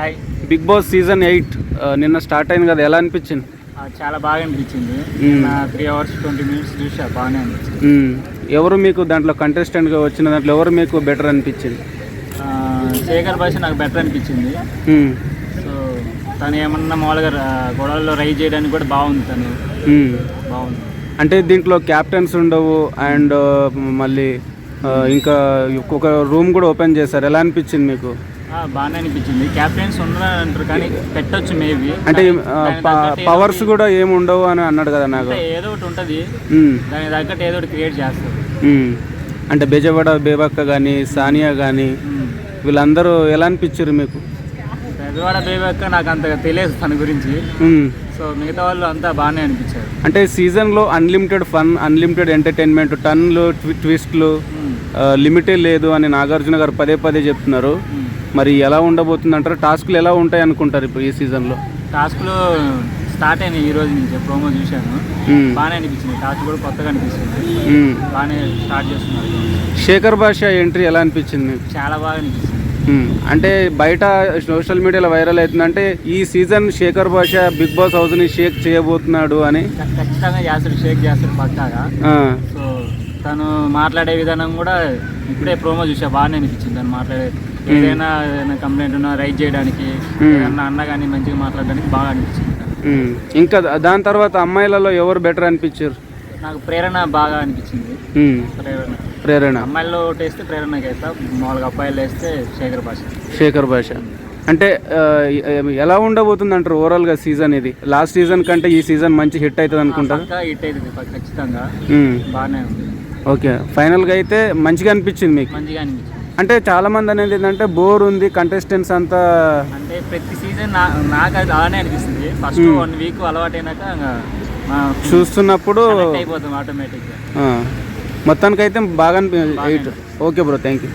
Hi Big Boss season eight నిన్న start అయింది కదా ఎలా అనిపించింది? చాలా బాగా అనిపించింది. త్రీ అవర్స్ ట్వంటీ మినిట్స్ చూసా బాగానే అనిపించింది. మ్మ్. ఎవరు మీకు దాంట్లో కంటెస్టెంట్గా వచ్చిన దాంట్లో ఎవరు మీకు బెటర్ అనిపించింది? శేఖర్ భాష నాకు బెటర్ అనిపించింది. సో తను ఏమన్నా మామూలుగా గొడవల్లో రైజ్ చేయడానికి కూడా బాగుంది తను. మ్మ్. బాగుంది. అంటే దీంట్లో క్యాప్టెన్స్ ఉండవు అండ్ మళ్ళీ ఆ, ఇంకా ఒక రూమ్ కూడా ఓపెన్ చేశారు. ఎలా అనిపించింది మీకు? బాగానే అనిపించింది క్యాప్టెన్స్ ఉన్నారంటారు కానీ పెట్టొచ్చు మేబీ అంటే పవర్స్ కూడా ఏమి ఉండవు అని అన్నాడు కదా నాకు ఏదో ఒకటి ఉంటుంది. దానికి తగ్గట్టు ఏదో ఒకటి క్రియేట్ చేస్తారు. అంటే బెజవాడ బేబక్క కానీ సానియా కానీ. వీళ్ళందరూ ఎలా అనిపించారు మీకు పెద్దవాడ బేబక్క నాకు అంతగా తెలియదు తన గురించి. సో మిగతా వాళ్ళు అంతా బాగానే అనిపించారు అంటే సీజన్లో అన్లిమిటెడ్ ఫన్ అన్లిమిటెడ్ ఎంటర్టైన్మెంట్ టన్లు ట్వి ట్విస్ట్లు. లిమిటే లేదు అని నాగార్జున గారు పదే పదే చెప్తున్నారు. మరి ఎలా ఉండబోతుంది అంటారు టాస్క్లు ఎలా ఉంటాయి అనుకుంటారు ఇప్పుడు ఈ సీజన్లో? టాస్క్లు స్టార్ట్ అయినాయి ఈ రోజు నుంచి ప్రోమో చూశాను. బాగానే అనిపించింది. టాస్క్ కూడా కొత్తగా అనిపిస్తుంది. బాగానే స్టార్ట్ చేస్తున్నారు శేఖర్ భాష ఎంట్రీ ఎలా అనిపించింది చాలా బాగా అనిపించింది. అంటే బయట సోషల్ మీడియాలో వైరల్ అవుతుందంటే ఈ సీజన్ శేఖర్ భాష బిగ్ బాస్ హౌస్ని షేక్ చేయబోతున్నాడు అని? ఖచ్చితంగా చేస్తాడు షేక్ చేస్తాడు పక్కాగా. సో తను మాట్లాడే విధానం కూడా ఇప్పుడే ప్రోమో చూసా బాగానే అనిపించింది తను మాట్లాడే. ఏదైనా ఏదైనా కంప్లైంట్ ఉన్నా రైట్ చేయడానికి. ఏదన్నా అన్న కానీ మంచిగా మాట్లాడడానికి బాగా అనిపించింది. ఇంకా దాని తర్వాత అమ్మాయిలలో ఎవరు బెటర్ అనిపించారు? నాకు ప్రేరణ బాగా అనిపించింది. ప్రేరణ. ప్రేరణ. అమ్మాయిల్లో వేస్తే ప్రేరణకి వేస్తా మామూలుగా అబ్బాయిలు వేస్తే శేఖర్ భాష. శేఖర్ భాష. అంటే ఎలా ఉండబోతుంది అంటారు ఓవరాల్గా సీజన్ ఇది? లాస్ట్ సీజన్ కంటే ఈ సీజన్ మంచి హిట్ అవుతుంది అనుకుంటా హిట్ అవుతుంది ఖచ్చితంగా. బాగానే ఉంది. ఓకే. ఫైనల్గా అయితే మంచిగా అనిపించింది మీకు? మంచిగా అనిపించింది. అంటే చాలా మంది అనేది ఏంటంటే బోర్ ఉంది కంటెస్టెంట్స్ అంతా అంటే ప్రతి సీజన్ నా నాకు అది అలానే అనిపిస్తుంది. First Hmm. వన్ వీక్ అలవాటైనాక ఇంకా చూస్తున్నప్పుడు అయిపోతాం ఆటోమేటిక్గా ఆ, మొత్తానికైతే బాగా అనిపి ఓకే బ్రో థ్యాంక్ యూ